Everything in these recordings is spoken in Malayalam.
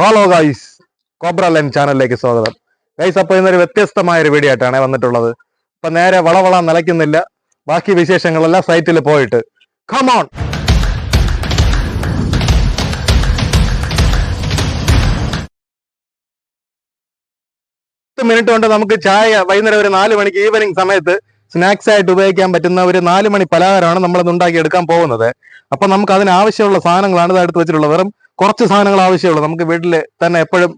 ഹലോ ഗൈസ് കോബ്ര ലൈൻ ചാനലിലേക്ക് സ്വാഗതം. ഗൈസ് അപ്പോൾ ഇന്നൊരു വ്യത്യസ്തമായ ഒരു വീഡിയോ ആയിട്ടാണ് വന്നിട്ടുള്ളത്. ഇപ്പൊ നേരെ വളവള നിലയ്ക്കുന്നില്ല. ബാക്കി വിശേഷങ്ങളെല്ലാം സൈറ്റിൽ പോയിട്ട്. കമോൺ പത്ത് മിനിറ്റ് കൊണ്ട് നമുക്ക് ചായ വൈകുന്നേരം ഒരു നാല് മണിക്ക് ഈവനിങ് സമയത്ത് സ്നാക്സ് ആയിട്ട് ഉപയോഗിക്കാൻ പറ്റുന്ന ഒരു നാല് മണി പലഹാരമാണ് നമ്മളത് ഉണ്ടാക്കി എടുക്കാൻ പോകുന്നത്. അപ്പൊ നമുക്ക് അതിന് ആവശ്യമുള്ള സാധനങ്ങളാണ് ഇത് എടുത്ത് വെച്ചിട്ടുള്ളത്. വെറും കുറച്ച് സാധനങ്ങൾ ആവശ്യമുള്ളൂ. നമുക്ക് വീട്ടിൽ തന്നെ എപ്പോഴും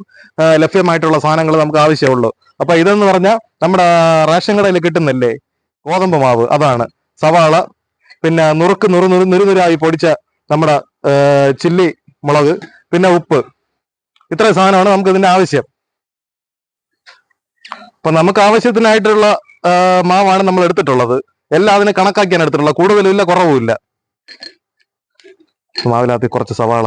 ലഭ്യമായിട്ടുള്ള സാധനങ്ങൾ നമുക്ക് ആവശ്യമുള്ളൂ. അപ്പൊ ഇതെന്ന് പറഞ്ഞാൽ നമ്മുടെ റേഷൻ കടയിൽ കിട്ടുന്നില്ലേ? ഗോതമ്പ് മാവ് അതാണ്. സവാള പിന്നെ നുറുക്ക് നുറു നുറു നുരുനുരായി പൊടിച്ച നമ്മുടെ ചില്ലി മുളക് പിന്നെ ഉപ്പ്. ഇത്രയും സാധനമാണ് നമുക്ക് ഇതിന്റെ ആവശ്യം. അപ്പൊ നമുക്ക് ആവശ്യത്തിനായിട്ടുള്ള മാവാണ് നമ്മൾ എടുത്തിട്ടുള്ളത്. എല്ലാം അതിന് കണക്കാക്കിയാണ് എടുത്തിട്ടുള്ളത്. കൂടുതലും ഇല്ല കുറവുമില്ല. മാവിനകത്ത് കുറച്ച് സവാള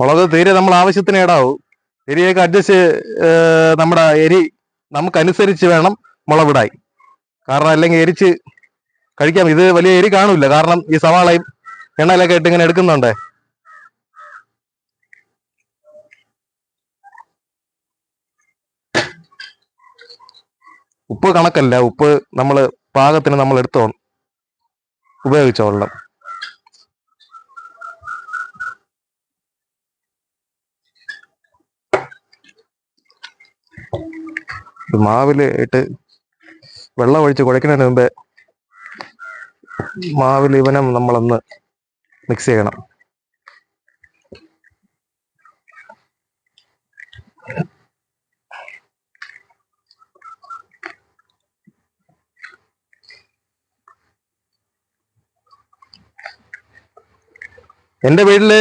മുളക് തീരെ നമ്മൾ ആവശ്യത്തിന് ഇടാവൂ. എരിയൊക്കെ അഡ്ജസ്റ്റ് നമ്മുടെ എരി നമുക്കനുസരിച്ച് വേണം മുളവിടായി കാരണം അല്ലെങ്കിൽ എരിച്ച് കഴിക്കാം. ഇത് വലിയ എരി കാണില്ല കാരണം ഈ സവാളയും എണ്ണയിലൊക്കെ ഇട്ട് ഇങ്ങനെ എടുക്കുന്നുണ്ടേ. ഉപ്പ് കണക്കല്ല. ഉപ്പ് നമ്മൾ പാകത്തിന് നമ്മൾ എടുത്തോ ഉപയോഗിച്ചോളണം വെള്ളം. മാവിൽ ഇട്ട് വെള്ളം ഒഴിച്ച് കുഴക്കുന്നതിന് മുമ്പേ മാവിൽ ഇവനം നമ്മളൊന്ന് മിക്സ് ചെയ്യണം. എന്റെ വീട്ടിൽ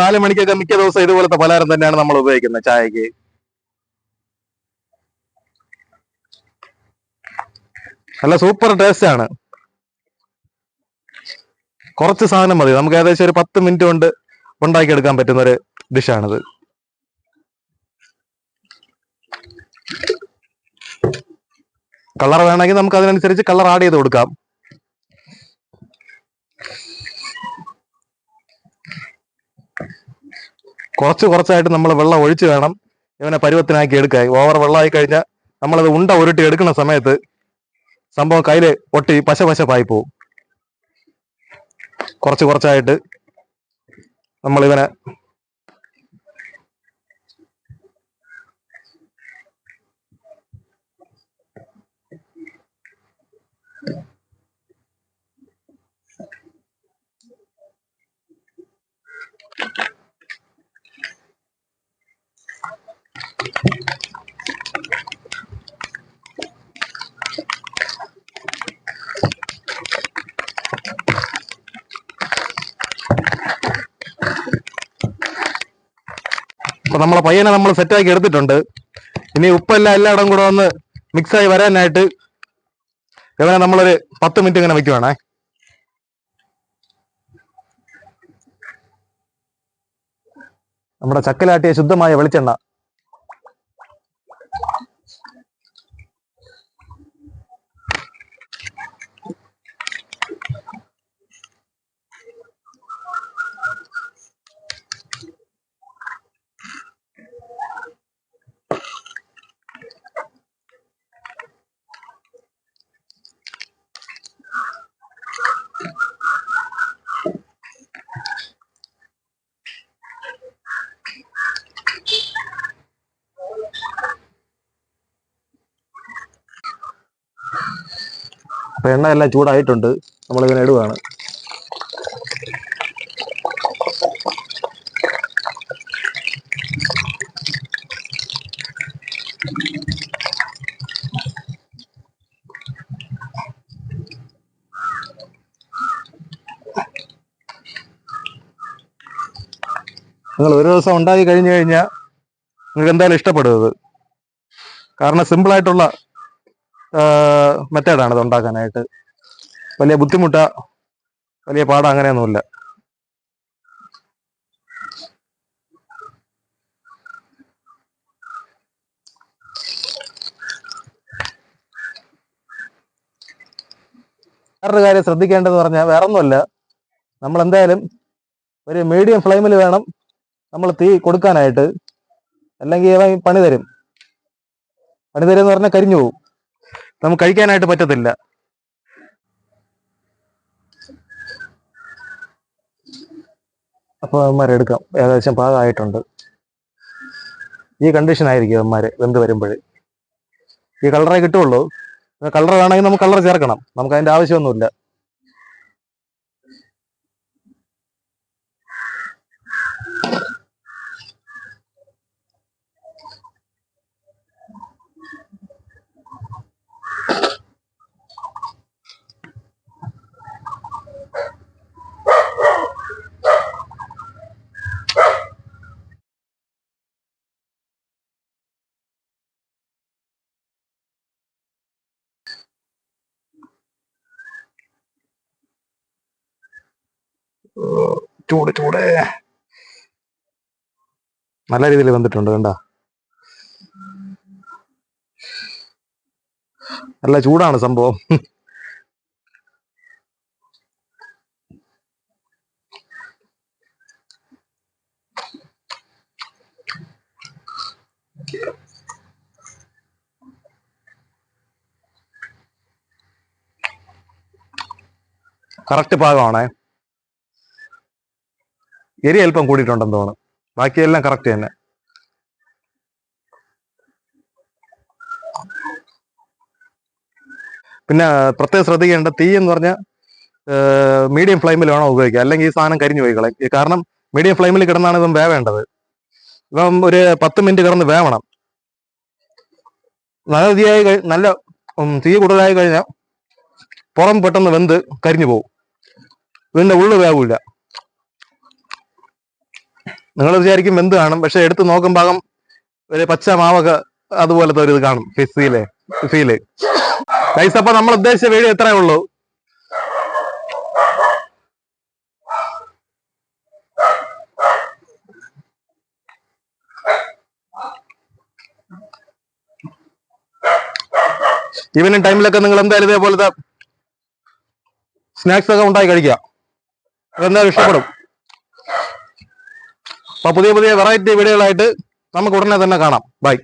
നാല് മണിക്കൊക്കെ മിക്ക ദിവസം ഇതുപോലത്തെ പലഹാരം തന്നെയാണ് നമ്മൾ ഉപയോഗിക്കുന്നത് ചായക്ക്. നല്ല സൂപ്പർ ടേസ്റ്റ് ആണ്. കുറച്ച് സാധനം മതി. നമുക്ക് ഏകദേശം ഒരു പത്ത് മിനിറ്റ് കൊണ്ട് ഉണ്ടാക്കിയെടുക്കാൻ പറ്റുന്ന ഒരു ഡിഷാണിത് കളർ വേണമെങ്കിൽ നമുക്ക് അതിനനുസരിച്ച് കളർ ആഡ് ചെയ്ത് കൊടുക്കാം. കുറച്ച് കുറച്ചായിട്ട് നമ്മൾ വെള്ളം ഒഴിച്ചു വേണം. ഇവനെ പരുവത്തിനാക്കി എടുക്കാൻ. ഓവർ വെള്ളമായി കഴിഞ്ഞാൽ നമ്മളത് ഉണ്ട ഉരുട്ടി എടുക്കുന്ന സമയത്ത് സംഭവം കയ്യിൽ ഒട്ടി പശ പശപ്പായി പോവും. കുറച്ച് കുറച്ചായിട്ട് നമ്മൾ അപ്പൊ നമ്മളെ പയ്യനെ നമ്മൾ സെറ്റാക്കി എടുത്തിട്ടുണ്ട്. ഇനി ഉപ്പെല്ലാം എല്ലായിടം കൂടെ ഒന്ന് മിക്സ് ആയി വരാനായിട്ട് ഇവനെ നമ്മളൊരു പത്ത് മിനിറ്റ് ഇങ്ങനെ വെക്കുവാണേ. നമ്മുടെ ചക്കലാട്ടിയ ശുദ്ധമായ വെളിച്ചെണ്ണ അപ്പൊ എണ്ണ എല്ലാം ചൂടായിട്ടുണ്ട്. നമ്മളിങ്ങനെ ഇടുകയാണ് നിങ്ങൾ ഒരു ദിവസം ഉണ്ടാക്കി കഴിഞ്ഞു കഴിഞ്ഞാൽ നിങ്ങൾക്ക് എന്തായാലും ഇഷ്ടപ്പെടുന്നത്. കാരണം സിമ്പിൾ ആയിട്ടുള്ള മെത്തേഡാണ് ഇത് ഉണ്ടാക്കാനായിട്ട്. വലിയ ബുദ്ധിമുട്ട വലിയ പാട അങ്ങനെയൊന്നുമില്ല. വേറൊരു കാര്യം ശ്രദ്ധിക്കേണ്ടതെന്ന് പറഞ്ഞാൽ വേറെ ഒന്നുമല്ല നമ്മൾ എന്തായാലും ഒരു മീഡിയം ഫ്ലെയിമിൽ വേണം നമ്മൾ തീ കൊടുക്കാനായിട്ട്. അല്ലെങ്കിൽ പണി തരും. പണി തരും എന്ന് പറഞ്ഞാൽ കരിഞ്ഞു പോകും നമുക്ക് കഴിക്കാനായിട്ട് പറ്റത്തില്ല. അപ്പോൾ അവന്മാരെ എടുക്കാം. ഏകദേശം പാകമായിട്ടുണ്ട്. ഈ കണ്ടീഷൻ ആയിരിക്കും അവന്മാര് വെന്ത് വരുമ്പോൾ ഈ കളറേ കിട്ടുള്ളൂ. കളർ വേണമെങ്കിൽ നമുക്ക് കളർ ചേർക്കണം. നമുക്ക് അതിന്റെ ആവശ്യമൊന്നുമില്ല. ചൂട് ചൂട്. നല്ല രീതിയിൽ വന്നിട്ടുണ്ട് കണ്ട? നല്ല ചൂടാണ് സംഭവം. കറക്റ്റ് പാകമാണേ. എരി അല്പം കൂടിയിട്ടുണ്ടെന്ന് തോന്നുന്നു. ബാക്കിയെല്ലാം കറക്റ്റ് തന്നെ. പിന്നെ പ്രത്യേകം ശ്രദ്ധിക്കേണ്ട തീ എന്ന് പറഞ്ഞാൽ മീഡിയം ഫ്ലെയിമിൽ വേണം ഉപയോഗിക്കുക അല്ലെങ്കിൽ ഈ സാധനം കരിഞ്ഞു പോയിക്കളെ കാരണം മീഡിയം ഫ്ലെയിമിൽ കിടന്നാണ് ഇവൻ വേവേണ്ടത്. ഇപ്പം ഒരു പത്ത് മിനിറ്റ് കിടന്ന് വേവണം. നല്ല തീയായി നല്ല തീ കൂടുതലായി കഴിഞ്ഞാൽ പുറം പെട്ടെന്ന് വെന്ത് കരിഞ്ഞു പോകും ഇതിന്റെ ഉള്ളു വേവില്ല നിങ്ങൾ വിചാരിക്കും വെന്ത് കാണും പക്ഷെ എടുത്ത് ഭാഗം ഒരു പച്ച മാവൊക്കെ അതുപോലത്തെ ഒരു ഇത് കാണും ഫിസിയിലെ ഫിസിയിൽ. ഗൈസ് അപ്പൊ നമ്മൾ ഉദ്ദേശിച്ച വീഡിയോ എത്രയേ ഉള്ളൂ. ഈവനിങ് ടൈമിലൊക്കെ നിങ്ങൾ എന്തായാലും ഇതേപോലത്തെ സ്നാക്സ് ഒക്കെ ഉണ്ടായി കഴിക്കുക. അതെന്തായാലും ഇഷ്ടപ്പെടും. അപ്പൊ പുതിയ പുതിയ വെറൈറ്റി വീഡിയോകളായിട്ട് നമുക്ക് ഉടനെ തന്നെ കാണാം. ബൈ